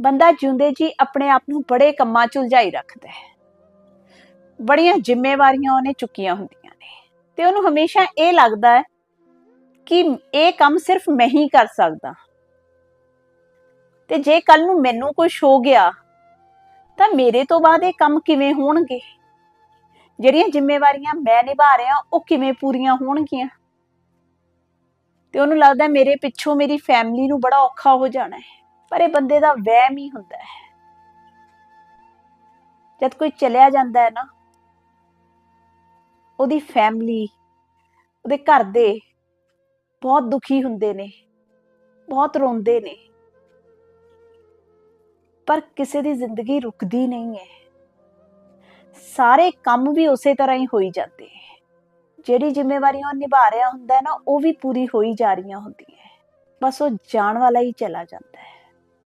ਬੰਦਾ ਜਿਉਂਦੇ ਜੀ ਆਪਣੇ ਆਪ ਨੂੰ ਬੜੇ ਕੰਮਾਂ 'ਚ ਉਲਝਾਈ ਰੱਖਦਾ ਹੈ। ਬੜੀਆਂ ਜ਼ਿੰਮੇਵਾਰੀਆਂ ਉਹਨੇ ਚੁੱਕੀਆਂ ਹੁੰਦੀਆਂ ਨੇ। ਤੇ ਉਹਨੂੰ ਹਮੇਸ਼ਾ ਇਹ ਲੱਗਦਾ ਹੈ ਕਿ ਇਹ ਕੰਮ ਸਿਰਫ ਮੈਂ ਹੀ ਕਰ ਸਕਦਾ। ਤੇ ਜੇ ਕੱਲ ਨੂੰ ਮੈਨੂੰ ਕੁਝ ਹੋ ਗਿਆ, ਤਾਂ ਮੇਰੇ ਤੋਂ ਬਾਅਦ ਇਹ ਕੰਮ ਕਿਵੇਂ ਹੋਣਗੇ? ਜਿਹੜੀਆਂ ਜ਼ਿੰਮੇਵਾਰੀਆਂ ਮੈਂ ਨਿਭਾ ਰਿਹਾ, ਉਹ ਕਿਵੇਂ ਪੂਰੀਆਂ ਹੋਣਗੀਆਂ? ਤੇ ਉਹਨੂੰ ਲੱਗਦਾ ਮੇਰੇ ਪਿੱਛੋਂ ਮੇਰੀ ਫੈਮਿਲੀ ਨੂੰ ਬੜਾ ਔਖਾ ਹੋ ਜਾਣਾ ਹੈ। ਪਰ ਇਹ ਬੰਦੇ ਦਾ ਵਹਿਮ ਹੀ ਹੁੰਦਾ ਹੈ। ਜਦ ਕੋਈ ਚਲਿਆ ਜਾਂਦਾ ਹੈ ਨਾ, ਉਹਦੀ ਫੈਮਿਲੀ ਉਹਦੇ ਘਰ ਦੇ ਬਹੁਤ ਦੁਖੀ ਹੁੰਦੇ ਨੇ, ਬਹੁਤ ਰੋਂਦੇ ਨੇ। ਪਰ ਕਿਸੇ ਦੀ ਜ਼ਿੰਦਗੀ ਰੁਕਦੀ ਨਹੀਂ ਹੈ। ਸਾਰੇ ਕੰਮ ਵੀ ਉਸੇ ਤਰ੍ਹਾਂ ਹੀ ਹੋਈ ਜਾਂਦੇ ਹੈ। ਜਿਹੜੀ ਜ਼ਿੰਮੇਵਾਰੀਆਂ ਉਹ ਨਿਭਾ ਰਿਹਾ ਹੁੰਦਾ ਹੈ ਨਾ, ਉਹ ਵੀ ਪੂਰੀ ਹੋਈ ਜਾ ਰਹੀਆਂ ਹੁੰਦੀਆਂ ਹੈ। ਬਸ ਉਹ ਜਾਣ ਵਾਲਾ ਹੀ ਚਲਾ ਜਾਂਦਾ ਹੈ।